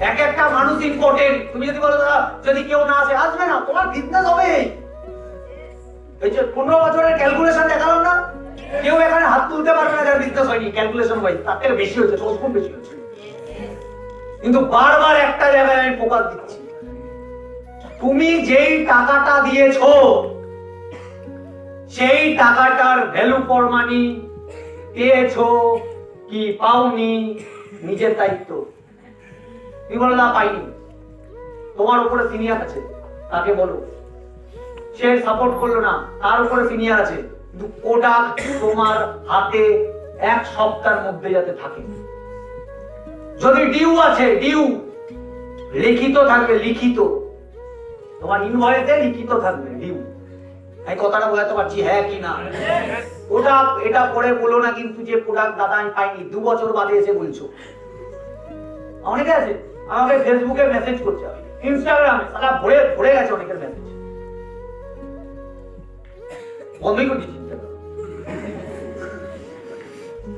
এক একটা মানুষ ইম্পর্টেন্ট তুমি যদি বলো, দাদা, যদি কেউ না আসে, আসবে না, তোমার বিজনেস হবে এই যে পনেরো বছরের ক্যালকুলেশন দেখালাম না, কেউ এখানে হাত তুলতে পারবে না যার বিজনেস হয়নি। ক্যালকুলেশন ওয়াইজ তার থেকে বেশি হচ্ছে দশ গুণ বেশি হচ্ছে কিন্তু বারবার একটা জায়গায় আমি ফোকাস দিচ্ছি। তুমি যেই টাকাটা দিয়েছ, সেই টাকাটার ভ্যালু ফর মানি পেয়েছ কি পাওনি? নিজের দায়িত্ব। তুমি বলো না পাইনি। তোমার উপরে সিনিয়র আছে, তাকে বলো। সে সাপোর্ট করল না, তার উপরে সিনিয়র আছে। ওটা তোমার হাতে এক সপ্তাহের মধ্যে যাতে থাকে। যদি ডিউ আছে ডিউ লিখিত থাকবে, লিখিত। তোমার ইনভয়েসে লিখিত থাকবে ডিউ আমি কথাটা বোঝাতে পারছি হ্যাঁ কি না? ওটা, এটা পরে বলো না কিন্তু যে প্রোডাক্ট দাদা আমি পাইনি, দু বছর বাদে এসে বলছো। অনেকে আছে আমাকে ফেসবুকে মেসেজ করছে। ইনস্টাগ্রামে সারা ভরে ভরে গেছে অনেকের মেসেজ বন্ধই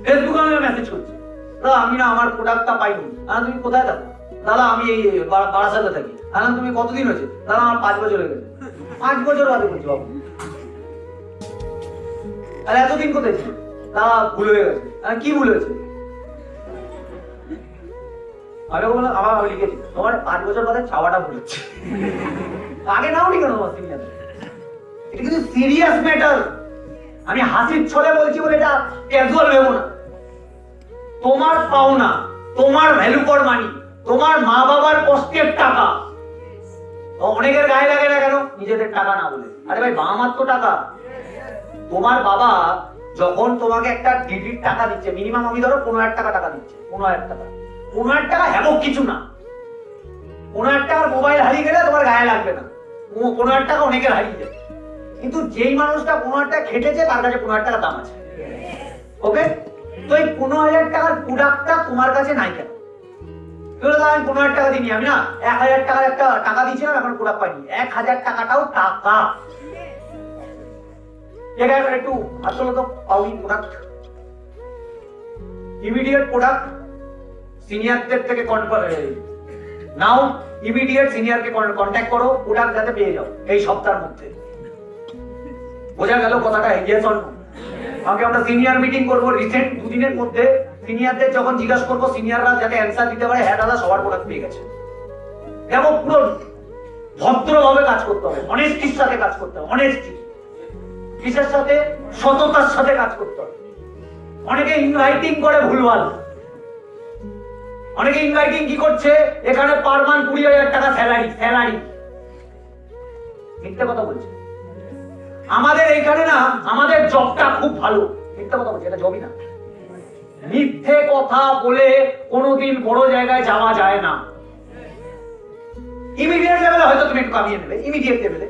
ফেসবুকে আমি মেসেজ করছি। দাদা আমি না, আমার প্রোডাক্টটা পাইনি। দাদা তুমি কোথায় থাকো? দাদা আমি এই বারাসাতে থাকি। দাদা তুমি কতদিন হয়েছে? দাদা আমার পাঁচ বছর হয়ে গেছে। পাঁচ বছর বাদে বলছি বাবু। আর, এতদিন কোথায় ছিল? দাদা ভুল হয়ে গেছে। আরে, কি ভুল হয়েছে? আমি বললাম আমার আমি লিখেছি, তোমার পাঁচ বছর বাদে চাওয়াটা ভুল আগে নাও নি কেন তোমার সিনিয়র এটা কিন্তু সিরিয়াস ম্যাটার আমি হাসির ছলে বলছি বলে এটা ক্যাজুয়াল ভেবো না। তোমার পাওনা, তোমার ভ্যালু ফর মানি তোমার মা বাবার কষ্টের টাকা। অনেকের গায়ে লাগে না কেন? নিজেদের টাকা না বলে। আরে ভাই বাবা মার তো টাকা। তোমার বাবা যখন তোমাকে একটা ডিডির টাকা দিচ্ছে মিনিমাম আমি ধরো পনেরো হাজার টাকা টাকা দিচ্ছে, পনেরো হাজার টাকা। পনেরো টাকা হেবক কিছু না। পনেরো টাকার মোবাইল হারিয়ে গেলে তোমার গায়ে লাগবে না। পনেরো টাকা অনেকের হারিয়ে যায়। কিন্তু যেই মানুষটা পনেরো টাকা খেটেছে, তার কাছে পনেরো টাকা দাম আছে। ওকে তো এই পনেরো হাজার টাকার প্রোডাক্টটা তোমার কাছে নাই কেন? আমি পনেরো হাজার টাকা দিইনি, আমি না এক হাজার টাকার একটা টাকা দিয়েছিলাম, এখন প্রোডাক্ট পাইনি। এক হাজার টাকাটাও টাকা। একটু আসলে তো পাউনি প্রোডাক্ট ইমিডিয়েট প্রোডাক্ট সিনিয়রদের থেকে নাও ইমিডিয়েট সিনিয়রকে কন্ট্যাক্ট করো প্রোডাক্ট যাতে পেয়ে যাও, এই সপ্তাহের মধ্যে। বোঝা গেল কথাটা ইয়েস অন আমাকে আমরা সিনিয়র মিটিং করব রিসেন্ট দুদিনের মধ্যে সিনিয়রদের যখন জিজ্ঞাসা করব সিনিয়ররা যাতে অ্যান্সার দিতে পারে হ্যাঁ দাদা, সবার প্রোডাক্ট পেয়ে গেছে। দেখো পুরো ভদ্রভাবে কাজ করতে হবে অনেস্টির সাথে কাজ করতে হবে অনেস্টি কিসের সাথে? সততার সাথে কাজ করতে হবে। অনেকে ইনভাইটিং করে ভুলভাল। অনেকে ইনভাইটিং কি করছে? এখানে পার মান কুড়ি হাজার টাকা স্যালারি স্যালারি মিথ্যে কথা বলছে। আমাদের এখানে না, আমাদের জবটা খুব ভালো। মিথ্যে কথা বলছে, এটা জবই না। মিথ্যে কথা বলে কোনোদিন বড় জায়গায় যাওয়া যায় না। ইমিডিয়েট লেভেলে হয়তো তুমি একটু কামিয়ে নেবে ইমিডিয়েট লেভেলে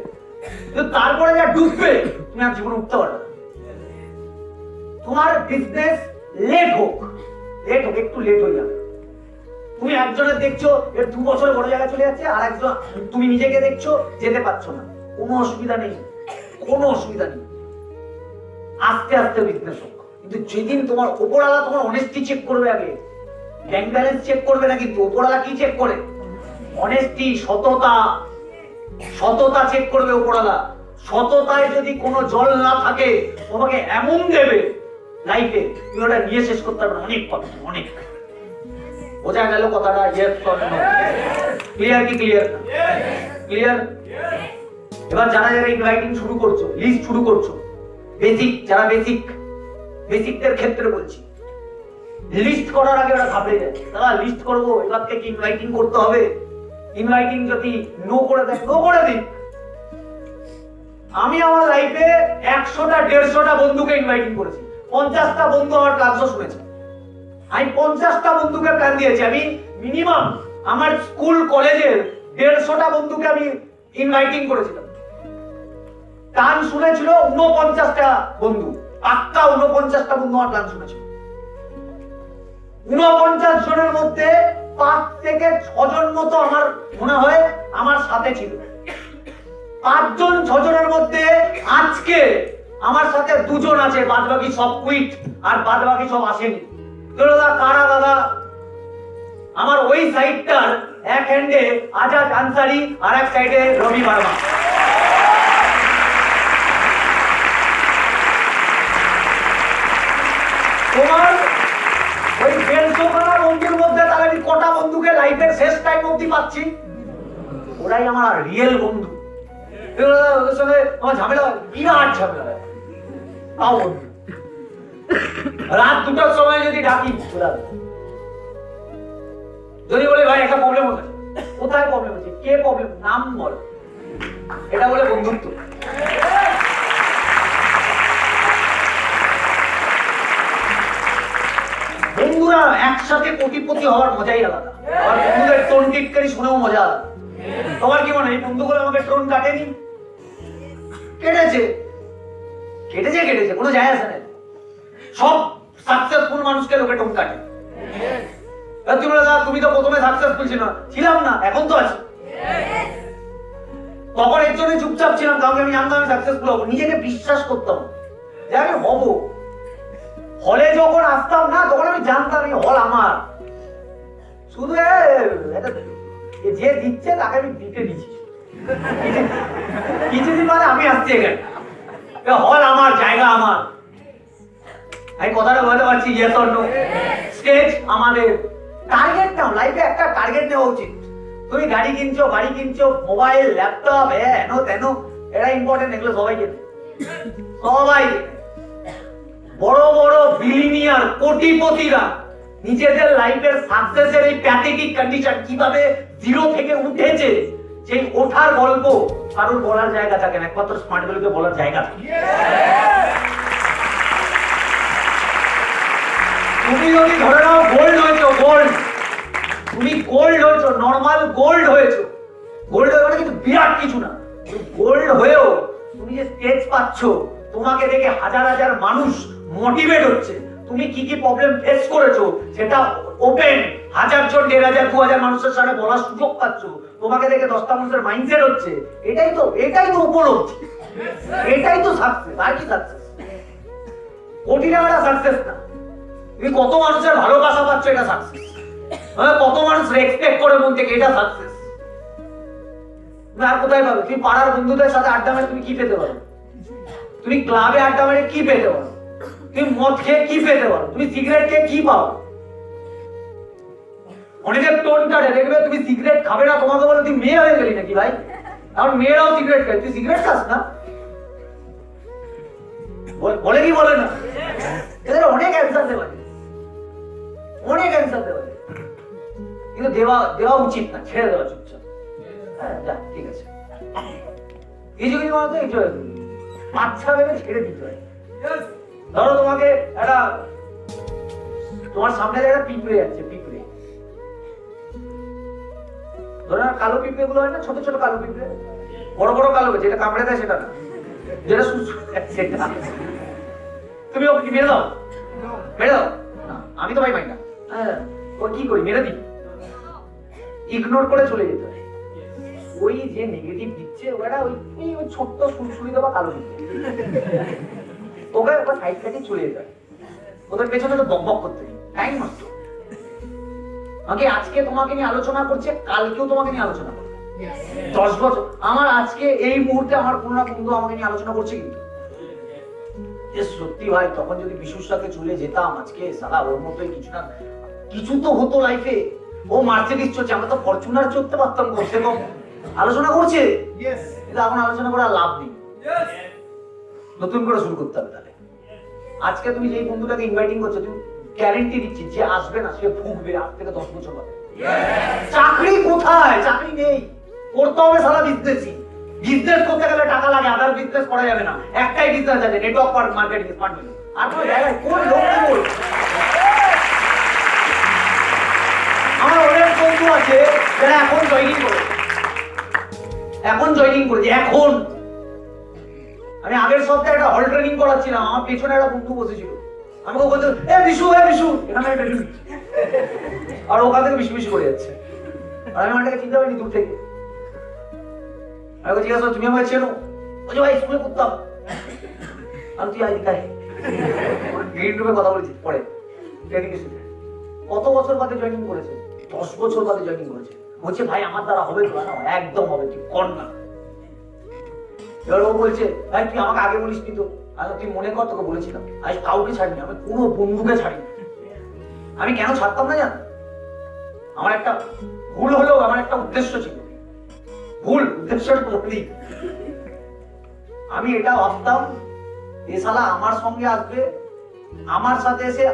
কিন্তু তারপরে যা ডুববে, তুমি আর জীবনে উঠতে পারবে তোমার বিজনেস লেট হোক লেট হোক, একটু লেট হয়ে যাবে। তুমি একজনের দেখছ, এর দু বছর বড় জায়গায় চলে যাচ্ছে, আর একজন, তুমি নিজেকে দেখছ, যেতে পারছ না। কোনো অসুবিধা নেই, কোনো অসুবিধা নেই। আস্তে আস্তে বিজনেস কিন্তু যেদিন তোমার ওপরওয়ালা তোমার অনেস্টি চেক করবে আগে ব্যাংক ব্যালেন্স চেক করবে না কিন্তু ওপরওয়ালা কি চেক করে? অনেস্টি সততা সততা চেক করবে ওপরওয়ালা। সততায় যদি কোনো জল না থাকে, তোমাকে এমন দেবে লাইফে তুমি ওটা নিয়ে শেষ করতে পারবে অনেক কথা, অনেক। বোঝা গেল কথাটা ইয়েস ক্লিয়ার কি ক্লিয়ার ক্লিয়ার এবার যারা যারা ইনভাইটিং শুরু করছ লিস্ট শুরু করছ বেসিক যারা বেসিক বেসিকদের ক্ষেত্রে বলছি লিস্ট করার আগে ওরা ঘাবড়ে যায়। দাদা লিস্ট করব, এবার থেকে ইনভাইটিং করতে হবে? ইনভাইটিং যদি নো করে দেয় নো করে দিন আমি আমার লাইফে একশোটা, দেড়শোটা বন্ধুকে ইনভাইটিং করেছি। পঞ্চাশটা বন্ধু আমার ক্লাসও শুনেছে। আমি পঞ্চাশটা বন্ধুকে প্ল্যান দিয়েছি। আমি মিনিমাম আমার স্কুল কলেজের দেড়শোটা বন্ধুকে আমি ইনভাইটিং করেছিলাম। গান শুনেছিল উনপঞ্চাশটা বন্ধু। পাক্কা উনপঞ্চাশটা বন্ধু আমার গান শুনেছিল। উনপঞ্চাশ জনের মধ্যে পাঁচ থেকে ছজন মতো আমার মনে হয় আমার সাথে ছিল। পাঁচজন, ছজনের মধ্যে আজকে আমার সাথে দুজন আছে বাদ বাকি সব কুইট আর বাদ বাকি সব আসেনি। দাদা কারা দাদা? আমার ওই সাইডটার এক হ্যান্ডে আজাদ আনসারি আর এক সাইডে রবি বার্মা। তোমার ওই দেড়শো খানা বন্ধুর মধ্যে তাহলে আমি কটা বন্ধুকে লাইফের শেষ টাইম অব্দি পাচ্ছি? ওরাই আমার রিয়েল বন্ধু। ওদের সঙ্গে আমার ঝামেলা হয়, বিরাট ঝামেলা হয়। তাও বন্ধু। রাত দুটোর সময় যদি ডাকি যদি বলে, ভাই, একটা প্রবলেম হচ্ছে। কোথায় প্রবলেম হচ্ছে? কে প্রবলেম নাম বল। এটা বলে বন্ধুত্ব। বন্ধুরা একসাথে কোটিপতি হওয়ার মজাই আলাদা। আর বন্ধুদের টোন টিটকারি শুনেও মজা আলাদা। তোমার কি মনে হয় বন্ধুগুলো আমাকে টোন কাটেনি? কেটেছে। কেটেছে কেটেছে, কোনো যায় আসে না সব সাকসেসফুল মানুষকে লোকে টোন কাটে। তুমি বলে, "দাদা, তুমি তো প্রথমে সাকসেসফুল ছিল। না ছিলাম না এখন তো আছি। তখন এর জন্য চুপচাপ ছিলাম কারণ আমি জানতাম আমি সাকসেসফুল হব। নিজেকে বিশ্বাস করতাম যে আমি হব। হলে যখন আসতাম না তখন আমি জানতাম এই হল আমার। শুধু যে দিচ্ছে তাকে আমি দিতে দিচ্ছি। কিছুদিন মানে আমি আসছি এখানে। হল আমার জায়গা আমার। আমি কথাটা বলতে পারছি ইয়েস অর নো স্টেজ আমাদের টার্গেট নাও লাইফে একটা টার্গেট নেওয়া উচিত। তুমি গাড়ি কিনছো, বাড়ি কিনছো মোবাইল ল্যাপটপ হেন তেন এটা ইম্পর্টেন্ট এগুলো সবাই কেনে। সবাই বড় বড় বিলিনিয়ার কোটিপতিরা নিজেদের লাইফের সাকসেসের এই প্যাথেটিক কন্ডিশন কীভাবে জিরো থেকে উঠেছে, সেই ওঠার গল্প কারোর বলার জায়গা থাকে না, একমাত্র স্মার্ট বলার জায়গা থাকে। তুমি যদি ধরে নাও গোল্ড হয়েছো গোল্ড তুমি গোল্ড হয়েছো নর্মাল গোল্ড হয়েছো। গোল্ড হয়ে কিন্তু বিরাট কিছু না। গোল্ড হয়েও তুমি যে স্টেজ পাচ্ছ, তোমাকে দেখে হাজার হাজার মানুষ মোটিভেট হচ্ছে। তুমি কি কি প্রবলেম ফেস করেছ, সেটা ওপেন হাজার জন, দেড় হাজার, দু হাজার মানুষের সামনে বলার সুযোগ পাচ্ছ। তোমাকে দেখে দশটা মানুষের মাইন্ডসেট হচ্ছে। এটাই তো এটাই তো উপলব্ধি। এটাই তো সাকসেস আর কি সাকসেস কোটি টাকাটা সাকসেস না। তুমি কত মানুষের ভালোবাসা পাচ্ছ এটা সাকসেস কত মানুষ রেসপেক্ট করে মন থেকে এটা সাকসেস তুমি আর কোথায় পাবে? তুমি পাড়ার বন্ধুদের সাথে আড্ডা মেরে তুমি কি পেতে পারো? তুমি ক্লাবে আড্ডা মেরে কি পেতে পারো? তুমি মদ খেয়ে কি পেতে পারো? তুমি সিগারেট খেয়ে কি পাও? অনেকের টোন কাটে, দেখবে তুমি সিগারেট খাবে না, তোমাকে বলে তুই মেয়ে হয়ে গেলি নাকি ভাই? এখন মেয়েরাও সিগারেট খায়। তুই সিগারেট খাস না? বলে কি বলে না? এদের অনেক অ্যান্সার দেওয়া। অনেক অ্যান্সার দেওয়া যায়। কিন্তু দেওয়া দেওয়া উচিত না ছেড়ে দেওয়া চুপচাপ হ্যাঁ যা ঠিক আছে। কিছু কিছু মানুষ তো কিছু বাচ্চা ভেবে ছেড়ে দিতে হয়। ধরো তোমাকে একটা তোমার সামনে একটা পিঁপড়ে যাচ্ছে পিঁপড়ে। ধরো কালো পিঁপড়ে গুলো হয় না ছোট ছোট কালো পিঁপড়ে? বড় বড় কালো যেটা কামড়ে দেয় সেটা না। যেটা সেটা। তুমি ওকে কি মেরে দাও? মেরে দাও? না, আমি তো ভাই পাই না। হ্যাঁ ও কি করি, মেরে ইগনোর করে চলে ওই যে নেগেটিভ দিচ্ছে, ওরা ওই ওই ছোট্ট দেওয়া কালো দিচ্ছে। ওকে ওকে সাইড চলে ওদের পেছনে তো বক বক করতে টাইম নষ্ট আগে আজকে তোমাকে নিয়ে আলোচনা করছে, কালকেও তোমাকে নিয়ে আলোচনা করবে দশ বছর। আমার আজকে এই মুহূর্তে আমার কোনো না বন্ধু আমাকে নিয়ে আলোচনা করছে কিন্তু। সত্যি ভাই, তখন যদি বিশুর সাথে চলে যেতাম আজকে, সালা ওর মতোই কিছু না। কিছু তো হতো লাইফে ও মার্সিডিজ চলছে আমরা তো ফরচুনার চড়তে পারতাম করতে কম আলোচনা করছে? কিন্তু এখন আলোচনা করার লাভ নেই। নতুন করে শুরু করতে হবে তাহলে। আজকে তুমি যেই বন্ধুটাকে ইনভাইটিং করছ তুমি গ্যারেন্টি দিচ্ছি যে আসবে না সে ভুগবে আজ থেকে দশ বছর পরে চাকরি কোথায়? চাকরি নেই। করতে হবে সারা বিজনেসই বিজনেস করতে গেলে টাকা লাগে আদার বিজনেস করা যাবে না। একটাই বিজনেস আছে নেটওয়ার্ক মার্কেটিং স্মার্ট আর কোনো জায়গায় কোন লোক আমার বন্ধু আছে যারা এখন জয়েনিং করে এখন জয়েনিং করেছে এখন আমি আগের সপ্তাহে একটা হল ট্রেনিং করাচ্ছিলাম আমার পেছনে একটা বন্ধু বসেছিল আমাকে বলতে এ বিশু এ বিশু এখানে ট্রেনিং আর ওখান থেকে বেশি বেশি করে যাচ্ছে আর আমি আমাকে চিন্তা করিনি দূর থেকে আমি ওকে জিজ্ঞাসা তুমি আমাকে চেনো বলছে ভাই স্কুলে করতাম আমি তুই আজ কাহে গ্রিন রুমে কথা বলেছি পরে ট্রেনিং কত বছর বাদে জয়েনিং করেছে দশ বছর বাদে জয়েনিং করেছে। বলছে, ভাই, আমার দ্বারা হবে তো, না একদম হবে, তুই কর না। এবার ও বলছে, ভাই, তুই আমাকে আগে বলিস নি তো। আমি তুই মনে কর, তোকে বলেছিলাম। আজ কাউকে ছাড়িনি, আমি কোনো বন্ধুকে ছাড়িনি। আমি কেন ছাড়তাম না জান? আমার একটা ভুল হলেও, আমার একটা উদ্দেশ্য ছিল। ভুল উদ্দেশ্যটা বলি আমি এটা ভাবতাম, এ শালা আমার সঙ্গে আসবে আমার সাথে এসে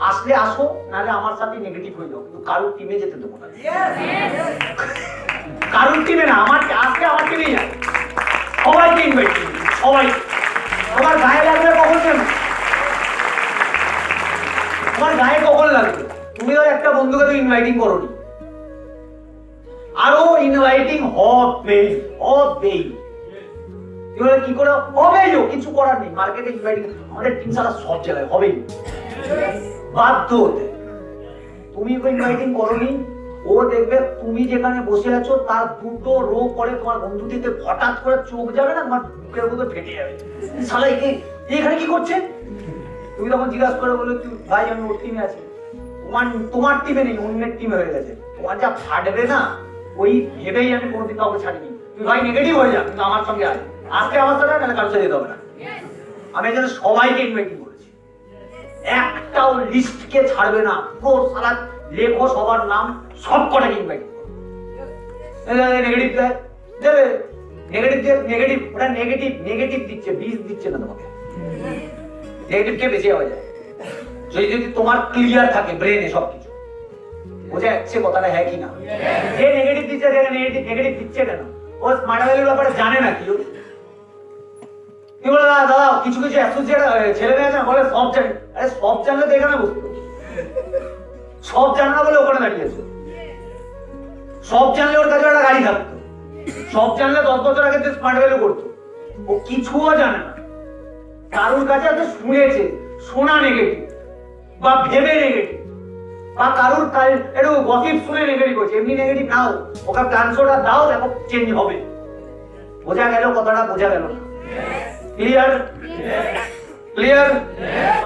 আসলে আসো নাহলে আমার সাথে নেগেটিভ হয়ে যাও। কিন্তু কারোর টিমে যেতে দেবো না। কারোর টিমে না আমার আসলে আমার টিমে যায় সবাইকে ইনভাইট করি সবাই। তোমার গায়ে লাগবে কখন কেন তোমার গায়ে কখন লাগবে? তুমি ওই একটা বন্ধুকে তো ইনভাইটিং করোনি। আরও ইনভাইটিং হবেই হবেই। এবারে কি করে হবেই ও, কিছু করার নেই। মার্কেটে ইনভাইটিং আমাদের টিম সারা সব জায়গায় হবেই। বাধ্য হতে। তুমি ওকে ইনভাইটিং করনি ও দেখবে তুমি যেখানে বসে আছো তার দুটো রো পরে তোমার বন্ধু দিতে হঠাৎ করে চোখ যাবে না তোমার বুকের মধ্যে ফেটে যাবে। একে এখানে কি করছে? তুমি তখন জিজ্ঞাসা করে বলে তুই ভাই আমি ওর টিমে আছি। তোমার তোমার টিমে নেই অন্যের টিমে হয়ে গেছে। তোমার যা ফাটবে না ওই ভেবেই আমি কোনোদিন কাউকে ছাড়িনি। তুই ভাই নেগেটিভ হয়ে যা কিন্তু আমার সঙ্গে আয় আজকে আমার নাহলে কারোর সাথে যেতে হবে না। আমি এই সবাইকে ইনভাইটিং করেছি। একটাও লিস্টকে ছাড়বে না। পুরো সারা লেখো সবার নাম সব কটাকে ইনভাইটিং নেগেটিভ দেয়। দেবে নেগেটিভ নেগেটিভ ওটা নেগেটিভ নেগেটিভ দিচ্ছে বিষ দিচ্ছে না তোমাকে। নেগেটিভ কে বেশি হয়ে যায়। যদি যদি তোমার ক্লিয়ার থাকে ব্রেনে সবকিছু। বোঝা যাচ্ছে কথাটা হ্যাঁ কি না? যে নেগেটিভ দিচ্ছে নেগেটিভ নেগেটিভ দিচ্ছে কেন? ও স্মার্ট ব্যাপারে জানে না কি? কি বলে দাদা কিছু কিছু অ্যাসোসিয়েট ছেলে মেয়ে না, বলে সব জানি। আরে সব জানলে তো এখানে বসতো সব জানে না বলে ওখানে দাঁড়িয়েছে সব জানলে ওর কাছে একটা গাড়ি থাকতো। সব জানলে দশ বছর আগে স্মার্ট ভ্যালু করতো। ও কিছুও জানে না। কারোর কাছে হয়তো শুনেছে শোনা নেগেটিভ বা ভেবে নেগেটিভ বা কারোর কাল- একটু গসিপ শুনে নেগেটিভ হচ্ছে এমনি নেগেটিভ নাও ওকে ট্রান্সফারটা দাও দেখো চেঞ্জ হবে। বোঝা গেল কথাটা বোঝা গেল না। Clear clear